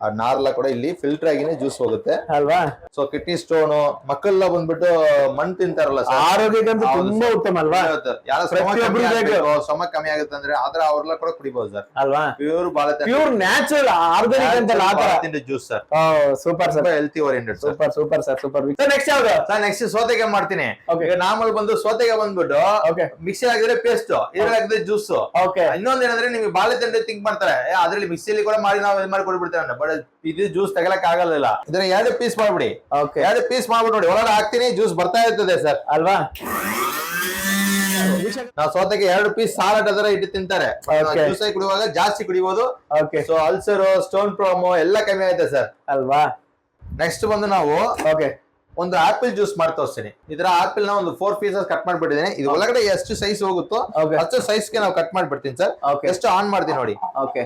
ಆ ನಾರ್ಲ ಕೂಡ ಇಲ್ಲಿ ಫಿಲ್ಟರ್ ಆಗಿನೇ ಜ್ಯೂಸ್ ಹೋಗುತ್ತೆ. ಅಲ್ವಾ? ಸೊ ಕಿಡ್ನಿ ಸ್ಟೋನ್ ಮಕ್ಕಳೆಲ್ಲ ಬಂದ್ಬಿಟ್ಟು ಮಣ್ ತಿಂತಾರಲ್ಲ ಸರ್ ಆರೋಗ್ಯಕ್ಕಂತೂ ತುಂಬಾ ಉತ್ತಮ ಅಲ್ವಾ. ಸಮ ಕಮ್ಮಿ ಆಗುತ್ತೆ ಅಂದ್ರೆ ಆದ್ರೆ ಅವ್ರೆಲ್ಲ ಕೂಡ ಕುಡಿಬಹುದು ಸರ್ ಅಲ್ವಾ? ಪ್ಯೂರ್ ಬಾಳೆ ಪ್ಯೂರ್ ನ್ಯಾಚುರಲ್ ಆರ್ಗಾನಿಕ್ ಅಂತ ಆತರ juice sir super sir healthy oriented sir super super sir super next ಯಾವ್ದು? ಸರ್ ನೆಕ್ಸ್ಟ್ ಸೋತೆಗೆ ಮಾಡ್ತೀನಿ. ಈಗ ನಾರ್ಮಲ್ ಬಂದು ಸೋತೆಗೆ ಬಂದ್ಬಿಟ್ಟು ಓಕೆ ಮಿಕ್ಸಿ ಹಾಕಿದ್ರೆ ಪೇಸ್ಟ್ ಇದ್ರಲ್ಲಿ ಹಾಕಿದ್ರೆ ಜ್ಯೂಸ್ ಓಕೆ ಇನ್ನೊಂದ್ ಏನಂದ್ರೆ ನಿಮಗೆ ಬಾಳೆ ತಂಡೆ ತಿಂಕ್ ಮಾಡ್ತಾರೆ. ಅದ್ರಲ್ಲಿ ಮಿಕ್ಸಿಯಲ್ಲಿ ಕೂಡ ಮಾಡಿ ನಾವು ಇದು ಮಾಡಿ ಕೊಡ್ಬಿಡ್ತೇವೆ ಬಟ್ ಇದು ಜ್ಯೂಸ್ ತಗಲಕ್ ಆಗಲ್ಲ ಇದನ್ನ ಎರಡು ಪೀಸ್ ಮಾಡ್ಬಿಡಿ. ಓಕೆ ಎರಡು ಪೀಸ್ ಮಾಡ್ಬಿಟ್ಟು ನೋಡಿ ಒಳಗಡೆ ಹಾಕ್ತೀನಿ ಜ್ಯೂಸ್ ಬರ್ತಾ ಇರ್ತದೆ ಸರ್. ಅಲ್ವಾ? ನಾವು ಸೋತಕ್ಕೆ ಎರಡು ಪೀಸ್ ಸಾಲಡ್ ಅದರ ಇಟ್ಟು ತಿಂತಾರೆ. ಜ್ಯೂಸ್ ಕುಡಿಯುವಾಗ ಜಾಸ್ತಿ ಕುಡಿಬಹುದು ಓಕೆ ಸೊ ಅಲ್ಸರ್ ಸ್ಟೋನ್ ಪ್ರಾಮು ಎಲ್ಲ ಕಮ್ಮಿ ಆಯ್ತದೆ ಸರ್. ಅಲ್ವಾ? ನೆಕ್ಸ್ಟ್ ಬಂದು ನಾವು ಓಕೆ ಒಂದು ಆಪಲ್ ಜ್ಯೂಸ್ ಮಾಡಿ ತೋರಿಸ್ತೀನಿ. ಇದರ ಆಪಲ್ನ ಒಂದು ಫೋರ್ ಪೀಸಸ್ ಕಟ್ ಮಾಡ್ಬಿಟ್ಟಿದ್ದೀನಿ. ಇದು ಒಳಗಡೆ ಎಷ್ಟು ಸೈಜ್ ಹೋಗುತ್ತೋ. ಅಷ್ಟು ಸೈಜ್ಗೆ ನಾವು ಕಟ್ ಮಾಡ್ಬಿಡ್ತೀನಿ ಸರ್. ಎಷ್ಟು ಆನ್ ಮಾಡ್ತೀನಿ ನೋಡಿ. ಓಕೆ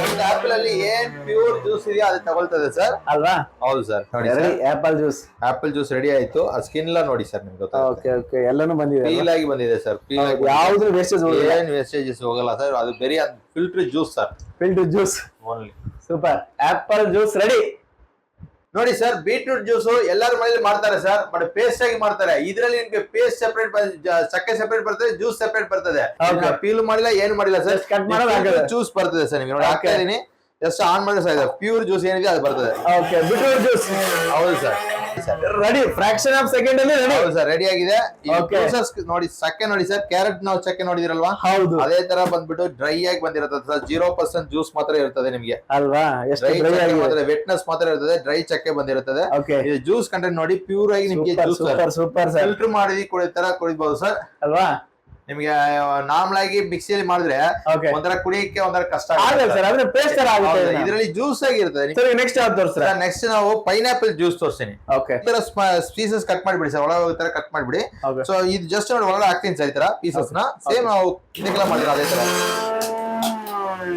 ಒಂದು ಆಪಲ್ ಅಲ್ಲಿ ಏನ್ ಪ್ಯೂರ್ ಜ್ಯೂಸ್ ಇದೆಯೋ ಅದು ತಗೊಳ್ತದೆ ಸರ್ ಅಲ್ವಾ? ಹೌದು ಸರ್ ನೋಡಿ ready apple juice apple juice ready ಆಯ್ತು. ಆ ಸ್ಕಿನ್ ಎಲ್ಲ ನೋಡಿ ಸರ್ ನಿಮ್ಗೆ ಓಕೆ ಓಕೆ ಎಲ್ಲಾನು ಬಂದಿದೆ? ಪೀಲ್ ಆಗಿ ಬಂದಿದೆ ಸರ್ ಪೀಲ್ ಆಗಿ ಯಾವ್ದು ವೇಸ್ಟೇಜ್ ಹೋಗಿಲ್ಲ. ಏನ್ ವೇಸ್ಟೇಜಸ್ ಹೋಗಲ್ಲ ಸರ್ ಅದು ಬರೀ filter juice sir filter juice only super apple juice ready ನೋಡಿ ಸರ್ ಬೀಟ್ರೂಟ್ ಜ್ಯೂಸ್ ಎಲ್ಲರ ಮನೇಲಿ ಮಾಡ್ತಾರೆ ಸರ್ ಬಟ್ ಪೇಸ್ಟ್ ಆಗಿ ಮಾಡ್ತಾರೆ. ಇದರಲ್ಲಿ ನಿಮ್ಗೆ ಪೇಸ್ಟ್ ಸೆಪರೇಟ್ ಚಕ್ಕೆ ಸೆಪರೇಟ್ ಬರ್ತದೆ ಜ್ಯೂಸ್ ಸೆಪರೇಟ್ ಬರ್ತದೆ. ಪೀಲ್ ಮಾಡಿಲ್ಲ ಏನು ಮಾಡಿಲ್ಲ ಸರ್ ಜ್ಯೂಸ್ ಬರ್ತದೆ ಸರ್ ನಿಮ್ಗೆ. ನೋಡಿ. ಹಾಕ್ತಾ ಇದೀನಿ ಜಸ್ಟ್ ಆನ್ ಮಾಡಿದ್ರೆ ಸರ್ ಪ್ಯೂರ್ ಜ್ಯೂಸ್ ಏನಿದೆ ಅದು ಬರ್ತದೆ. ಬೀಟ್ರೂಟ್ ಜ್ಯೂಸ್ ಹೌದು sir. Ready fraction of second ಅಲ್ಲಿ ರೆಡಿ ಸರ್ ರೆಡಿ ಆಗಿದೆ. ನೋಡಿ ಚಕ್ಕೆ ನೋಡಿ ಸರ್ ಕ್ಯಾರೆಟ್ ನಾವು ಚಕ್ಕೆ ನೋಡಿದಿರಲ್ವಾ? ಹೌದು. ಅದೇ ತರ ಬಂದ್ಬಿಟ್ಟು ಡ್ರೈ ಆಗಿ ಬಂದಿರುತ್ತೆ ಸರ್ ಜೀರೋ ಪರ್ಸೆಂಟ್ ಜ್ಯೂಸ್ ಮಾತ್ರ ಇರ್ತದೆ ನಿಮಗೆ. ಅಲ್ವಾ? ವೆಟ್ನೆಸ್ ಮಾತ್ರ ಇರ್ತದೆ ಡ್ರೈ ಚಕ್ಕೆ ಬಂದಿರುತ್ತದೆ. ಇದು ಜ್ಯೂಸ್ ಕಂಟೆಂಟ್ ನೋಡಿ ಪ್ಯೂರ್ ಆಗಿ ನಿಮ್ಗೆ super juice super super sir filter ಮಾಡಿ ಕುಡಿತಾರ ಕುಡಿಬಹುದು ಸರ್ ಅಲ್ವಾ? ನಿಮ್ಗೆ ನಾರ್ಮಲ್ ಆಗಿ ಮಿಕ್ಸಿಯಲ್ಲಿ ಮಾಡಿದ್ರೆ ಒಂಥರ ಕುಡಿಯಕ್ಕೆ ಒಂಥರ ಕಷ್ಟ ಪೇಸ್ಟ್ ಆಗುತ್ತೆ ಇದರಲ್ಲಿ ಜ್ಯೂಸ್ ಆಗಿರ್ತದೆ ನೆಕ್ಸ್ಟ್ ಯಾವ್ದು ತೋರಿಸ್ರ ನೆಕ್ಸ್ಟ್ ನಾವು ಪೈನಾಪಲ್ ಜ್ಯೂಸ್ ತೋರಿಸ್ತೀನಿ. ತರ ಪೀಸಸ್ ಕಟ್ ಮಾಡಿಬಿಡಿ ಸರ್ ಒಳಗೆ ತರ ಕಟ್ ಮಾಡಿಬಿಡಿ. ಸೊ ಇದು ಜಸ್ಟ್ ನೋಡಿ ಒಳಗಡೆ ಹಾಕ್ತೀನಿ ಸರ್ ಈ ತರ ಪೀಸಸ್ನ. ಸೇಮ್ ನಾವು ಇದಕ್ಕೆಲ್ಲ ಮಾಡಿರೋ ಅದೇ ತರ.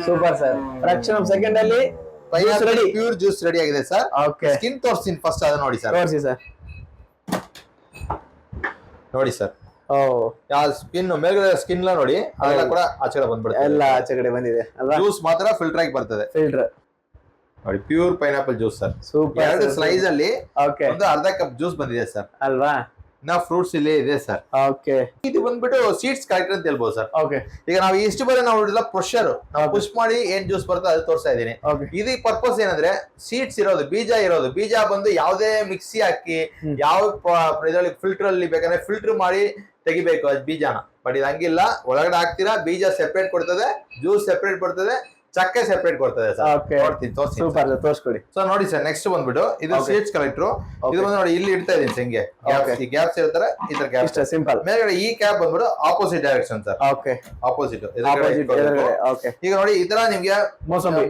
ಸೂಪರ್ ಸರ್ ಫ್ರಾಕ್ಷನ್ ಸೆಕೆಂಡ್ ಅಲ್ಲಿ ರೆಡಿ. ಪ್ಯೂರ್ ಜ್ಯೂಸ್ ರೆಡಿ ಆಗಿದೆ ಸರ್. ಓಕೆ ಸ್ಕಿನ್ ತೋರಿಸ್ತೀನಿ ಫಸ್ಟ್ ಅದು ನೋಡಿ ಸರ್. ತೋರಿಸಿ ಸರ್. ನೋಡಿ ಸರ್. ಯಾವ ಸ್ಕಿನ್ ಮೇಲ್ಗಡೆ ಸ್ಕಿನ್ ಎಲ್ಲ ನೋಡಿ ಅದೆಲ್ಲ ಕೂಡ ಆಚೆಗಡೆ ಬಂದ್ಬಿಡುತ್ತೆ. ಎಲ್ಲ ಆಚೆ ಕಡೆ ಬಂದಿದೆ ಅಲ್ವಾ? ಜ್ಯೂಸ್ ಮಾತ್ರ ಫಿಲ್ಟರ್ ಆಗಿ ಬರ್ತದೆ. ಫಿಲ್ಟರ್ ನೋಡಿ pure pineapple juice sir super ಎರಡು ಸ್ಲೈಸ್ ಅಲ್ಲಿ ಓಕೆ ಒಂದು ಅರ್ಧ ಕಪ್ ಜ್ಯೂಸ್ ಬಂದಿದೆ ಸರ್ ಅಲ್ವಾ? ನಾ ಫ್ರೂಟ್ಸ್ ಇಲ್ಲಿ ಇದೆ ಸರ್ ಓಕೆ ಇದು ಬಂದ್ಬಿಟ್ಟು ಸೀಡ್ಸ್ ಕರೆಕ್ಟ್ ಅಂತ ಹೇಳ್ಬೋದು ಸರ್ ಓಕೆ ಈಗ ನಾವು ಇಷ್ಟು ಬರೀ ನಾವು ನೋಡಿಲ್ಲ ಪ್ರೆಷರ್ ನಾವು. ಪುಷ್ ಮಾಡಿ ಏನ್ ಜ್ಯೂಸ್ ಬರ್ತದೆ ಅದು ತೋರಿಸ್ತಾ ಇದೀನಿ ಓಕೆ ಇದು ಪರ್ಪಸ್ ಏನಂದ್ರೆ ಸೀಡ್ಸ್ ಇರೋದು ಬೀಜ ಇರೋದು ಬೀಜ ಬಂದು ಯಾವುದೇ ಮಿಕ್ಸಿ ಹಾಕಿ ಯಾವ ಇದ್ರಲ್ಲಿ ಫಿಲ್ಟರ್ ಅಲ್ಲಿ ಬೇಕಂದ್ರೆ ಫಿಲ್ಟರ್ ಮಾಡಿ ತೆಗಿಬೇಕು ಅದು ಬೀಜನ. ಬಟ್ ಇದು ಹಂಗಿಲ್ಲ. ಒಳಗಡೆ ಹಾಕ್ತೀರಾ? ಬೀಜ ಸೆಪ್ರೇಟ್ ಕೊಡ್ತದೆ. ಜ್ಯೂಸ್ ಸೆಪ್ರೇಟ್ ಬರ್ತದೆ ಚಕ್ಕೆ ಸೆಪರೇಟ್ ಕೊಡ್ತದೆ. ನೋಡ್ತೀನಿ ಸೂಪರ್ ತೋರಿಸ್ಕೊಡಿ ಸೊ ನೋಡಿ ಸರ್ ನೆಕ್ಸ್ಟ್ ಬಂದ್ಬಿಟ್ಟು ಇದು ಸ್ವಿಚ್ ಸೀಡ್ಸ್ ಕಲೆಕ್ಟರ್ ಇದು ಬಂದು ನೋಡಿ ಇಲ್ಲಿ ಇಡ್ತಾ ಇದೀನಿ ಸಿಂಗೆ ಈ ಗ್ಯಾಪ್ಸ್ ಇರ್ತಾರೆ ಈ ತರ ಇಷ್ಟ ಸಿಂಪಲ್ ಮೇಲ್ಗಡೆ ಈ ಕ್ಯಾಪ್ ಬಂದ್ಬಿಟ್ಟು opposite direction sir. Okay opposite ಈಗ ನೋಡಿ ಈ ತರ ನಿಮ್ಗೆ ಮೋಸಂಬಿ.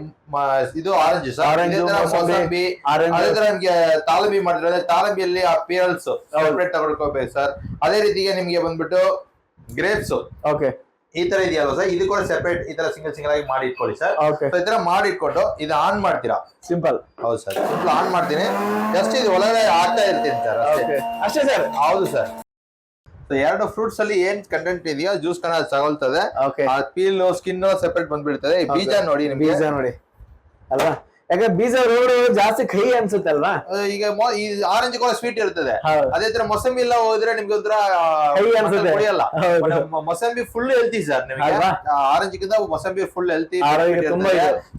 ಇದು ಆರೆಂಜ್ ಸರ್. ಮೋಸಂಬಿ, ಮೋಸಂಬಿ ಅದೇ ತರ ನಿಮ್ಗೆ ತಾಲಂಬಿ ಮಾಡಿದ್ರೆ ತಾಲಂಬಿಯಲ್ಲಿ ಆ ಪೇರಲ್ಸ್ ಸೆಪರೇಟ್ ತಗೊಳ್ಕೋಬೇಕು ಸರ್. ಅದೇ ರೀತಿಗೆ ನಿಮ್ಗೆ ಬಂದ್ಬಿಟ್ಟು ಗ್ರೇಪ್ಸ್ ಓಕೆ ಈ ತರ ಇದೆಯಲ್ವಾ ಸರ್? ಇದು ಕೂಡ ಸೆಪರೇಟ್ ಈ ತರ ಸಿಂಗಲ್ ಸಿಂಗಲ್ ಆಗಿ ಮಾಡಿ ಇಟ್ಕೊಳ್ಳಿ ಸರ್. ಈ ತರ ಮಾಡಿ ಇಟ್ಕೊಂಡು ಇದು ಆನ್ ಮಾಡ್ತೀರಾ? ಸಿಂಪಲ್ ಹೌದು ಸರ್. ಸಿಂಪಲ್ ಆನ್ ಮಾಡ್ತೀನಿ. ಜಸ್ಟ್ ಇದು ಒಳಗಡೆ ಆಗ್ತಾ ಇರ್ತೀನಿ ಸರ್ ಅಷ್ಟೇ. ಸರ್. ಹೌದು ಸರ್. ಎರಡು ಫ್ರೂಟ್ಸ್ ಅಲ್ಲಿ ಏನ್ ಕಂಟೆಂಟ್ ಇದೆಯೋ ಜ್ಯೂಸ್ ಕಣ ತಗೊಳ್ತದೆ. ಪೀಲ್ ಸ್ಕಿನ್ ಸೆಪರೇಟ್ ಬಂದ್ಬಿಡ್ತದೆ. ಬೀಜ ನೋಡಿ ಬೀಜ ನೋಡಿ. ಅಲ್ವಾ? ಯಾಕಂದ್ರೆ ಬೀಜ ರೋಡ್ ಜಾಸ್ತಿ ಕಹಿ ಅನ್ಸುತ್ತೆ ಅಲ್ವಾ ಈಗ ಈ ಆರೆಂಜ್ ಕೂಡ ಸ್ವೀಟ್ ಇರ್ತದೆ. ಅದೇ ತರ ಮೊಸಂಬಿ ಎಲ್ಲ ಹೋದ್ರೆ ನಿಮ್ಗೆ ಒಂಥರ ಅನ್ಸುತ್ತೆ. ಕುಡಿಯಲ್ಲ ಮೊಸಂಬಿ ಫುಲ್ ಹೆಲ್ತಿ ಸರ್ ನಿಮಗೆ? ಆರೆಂಜ್ ಗಿಂತ ಮೊಸಂಬಿ ಫುಲ್ ಹೆಲ್ತಿ.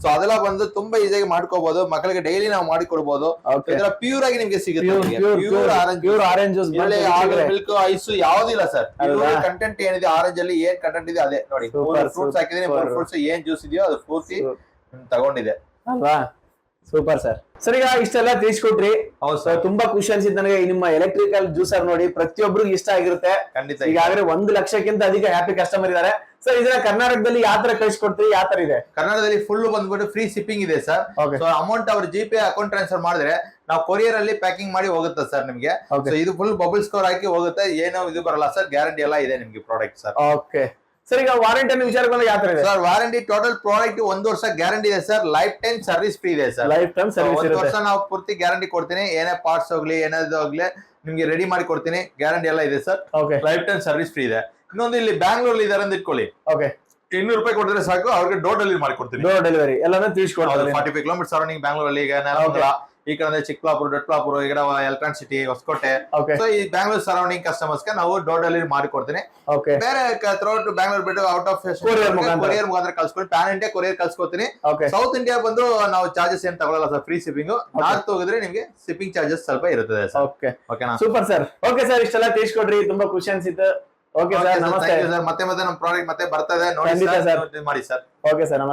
ಸೊ ಅದೆಲ್ಲ ಬಂದು ತುಂಬಾ ಈಸಿಯಾಗಿ ಮಾಡ್ಕೋಬಹುದು ಮಕ್ಕಳಿಗೆ ಡೈಲಿ ನಾವು ಮಾಡಿ ಕೊಡ್ಬೋದು ಓಕೆ ಇದರ ಪ್ಯೂರ್ ಆಗಿ ನಿಮ್ಗೆ ಸಿಗುತ್ತೆ pure orange pure orange juice milk ice ಯಾವ್ದಿಲ್ಲ sir? Content ಏನಿದೆ ಆರೆಂಜ್ ಅಲ್ಲಿ ಏನ್ ಕಂಟೆಂಟ್ ಇದೆ ಅದೇ. ನೋಡಿ ಫ್ರೂಟ್ಸ್ ಹಾಕಿದೀನಿ ಫ್ರೂಟ್ಸ್ ಏನ್ ಜ್ಯೂಸ್ ಇದೆಯೋ ಅದು ಪೂರ್ತಿ ತಗೊಂಡಿದೆ ಅಲ್ವಾ ಸೂಪರ್ ಸರ್. ಸರ್ ಈಗ ಇಷ್ಟೆಲ್ಲ ತಿಳಿಸ್ಕೊಟ್ರಿ. ಹೌದು ಸರ್. ತುಂಬಾ ಖುಷಿ ಅನ್ಸಿದ್ ನನಗೆ. ನಿಮ್ಮ ಎಲೆಕ್ಟ್ರಿಕಲ್ ಜ್ಯೂಸರ್ ನೋಡಿ ಪ್ರತಿಯೊಬ್ಬರಿಗೂ ಇಷ್ಟ ಆಗಿರುತ್ತೆ. ಖಂಡಿತ ಈಗಾಗಲೇ ಒಂದು ಲಕ್ಷಕ್ಕಿಂತ ಅಧಿಕ ಹ್ಯಾಪಿ ಕಸ್ಟಮರ್ ಇದ್ದಾರೆ. ಸರ್ ಇದನ್ನ ಕರ್ನಾಟಕದಲ್ಲಿ ಯಾವ ತರ ಕಳಿಸ್ಕೊಡ್ತೀರಿ ಯಾವ ತರ ಇದೆ? ಕರ್ನಾಟಕದಲ್ಲಿ ಫುಲ್ ಬಂದ್ಬಿಟ್ಟು ಫ್ರೀ ಶಿಪ್ಪಿಂಗ್ ಇದೆ ಸರ್. ಸೊ ಅಮೌಂಟ್ ಅವ್ರ ಜಿ ಪೇ ಅಕೌಂಟ್ ಟ್ರಾನ್ಸ್ಫರ್ ಮಾಡಿದ್ರೆ ನಾವು ಕೊರಿಯರ್ ಅಲ್ಲಿ ಪ್ಯಾಕಿಂಗ್ ಮಾಡಿ ಹೋಗುತ್ತೆ ಸರ್ ನಿಮ್ಗೆ. ಇದು ಫುಲ್ ಬಬಲ್ ಸ್ಕೋರ್ ಹಾಕಿ ಹೋಗುತ್ತೆ. ಏನೋ ಇದು ಬರಲ್ಲ ಸರ್. ಗ್ಯಾರಂಟಿ ಎಲ್ಲ ಇದೆ ನಿಮ್ಗೆ ಪ್ರಾಡಕ್ಟ್ ಸರ್. ಓಕೆ ಸರ್ ಈಗ ವಾರಂಟಿ ಅನ್ನೋ ವಿಚಾರ ಬಂದಾಗ ಯಾವ ತರ ಇದೆ? ಸರ್ ವಾರಂಟಿ ಟೋಟಲ್ ಪ್ರಾಡಕ್ಟ್ ಒಂದು ವರ್ಷ ಗ್ಯಾರಂಟಿ ಇದೆ sir life time service free ಇದೆ ಸರ್ ಲೈಫ್ ಟೈಮ್ ಸರ್ವಿಸ್ ಒಂದು ವರ್ಷ ನಾವು ಪೂರ್ತಿ ಗ್ಯಾರಂಟಿ ಕೊಡ್ತೀನಿ. ಏನೇ ಪಾರ್ಟ್ಸ್ ಹೋಗ್ಲಿ ಏನಾದ್ರು ಹೋಗ್ಲಿ ನಿಮ್ಗೆ ರೆಡಿ ಮಾಡಿ ಕೊಡ್ತೀನಿ. ಗ್ಯಾರಂಟಿ ಎಲ್ಲ ಇದೆ sir okay life time service free ಇದೆ. ಇನ್ನೊಂದು ಇಲ್ಲಿ ಬ್ಯಾಂಗ್ಳೂರ್ ಇದಾರೆ ಅಂತ ಇಟ್ಕೊಳ್ಳಿ. ಓಕೆ ಇನ್ನೂರು ರೂಪಾಯಿ ಕೊಡಿದ್ರೆ ಸಾಕು ಅವ್ರಿಗೆ ಡೋರ್ ಡೆಲಿವರಿ ಮಾಡಿ ಕೊಡ್ತೀನಿ. ಡೋರ್ ಡೆಲಿವರಿ ಎಲ್ಲಾನು ತಿಳಿಸ್ಕೊಡ್ತೀನಿ. ಫಾರ್ಟಿ ಫೈವ್ ಕಿಲೋಮೀಟರ್ ಸರೌಂಡಿಂಗ್ ಬ್ಯಾಂಗ್ಳೂರಲ್ಲಿ ಈಗ ನೆಲಮಂಗಲ. ಈ ಕಡೆ ಚಿಕ್ಕಬಳ್ಳಾಪುರ ದೊಡ್ಡಬಳ್ಳಾಪುರ ಈ ಕಡೆ ಎಲೆಕ್ಟ್ರಾನ್ ಸಿಟಿ ಹೊಸಕೋಟೆ ಸೊ ಈ ಬ್ಯಾಂಗ್ಳೂರ್ ಸರೌಂಡಿಂಗ್ ಕಸ್ಟಮರ್ಸ್ಗೆ ನಾವು ಡೋರ್ ಡೆಲಿವರಿ ಮಾಡಿ ಕೊಡ್ತೀನಿ ಓಕೆ ಬೇರೆ ಥ್ರೋಟ್ ಬ್ಯಾಂಗ್ಳೂರ್ ಬಿಟ್ಟು ಔಟ್ ಆಫ್ ಮುಖಾಂತರ. ಕೊರಿಯರ್ ಮುಖಾಂತರ ಕಳ್ಸ್ಕೊಂಡು. ಪ್ಯಾನ್ ಇಂಡಿಯಾ ಕೊರಿಯರ್ ಕಳ್ಸ್ಕೊತೀನಿ ಸೌತ್ ಇಂಡಿಯಾ ಬಂದು ನಾವು ಚಾರ್ಜಸ್ ಏನ್ ತಗೊಳ್ಳಲ್ಲ ಸರ್ ಫ್ರೀ ಶಿಪ್ಪಿಂಗ್ ನಾರ್ತ್ ಹೋಗಿದ್ರೆ ನಿಮ್ಗೆ ಶಿಪ್ಪಿಂಗ್ ಚಾರ್ಜಸ್ ಸ್ವಲ್ಪ ಇರುತ್ತದೆ ಓಕೆ ಓಕೆನಾ ಸೂಪರ್ ಸರ್ ಓಕೆ ಸರ್ ಇಷ್ಟೆಲ್ಲ ತಿಳಿಸ್ಕೊಡ್ರಿ. ತುಂಬಾ ಖುಷಿ ಅನ್ಸಿತ್ತು. ಓಕೆ ಸರ್ ನಮಸ್ತೆ. ಸರ್ ಮತ್ತೆ ಮತ್ತೆ ನಮ್ಮ ಪ್ರಾಡಕ್ಟ್ ಮತ್ತೆ ಸರ್ sir. ನೋಡಿ ಮಾಡಿ ಸರ್ ಓಕೆ ಸರ್ ನಮಸ್ತೆ.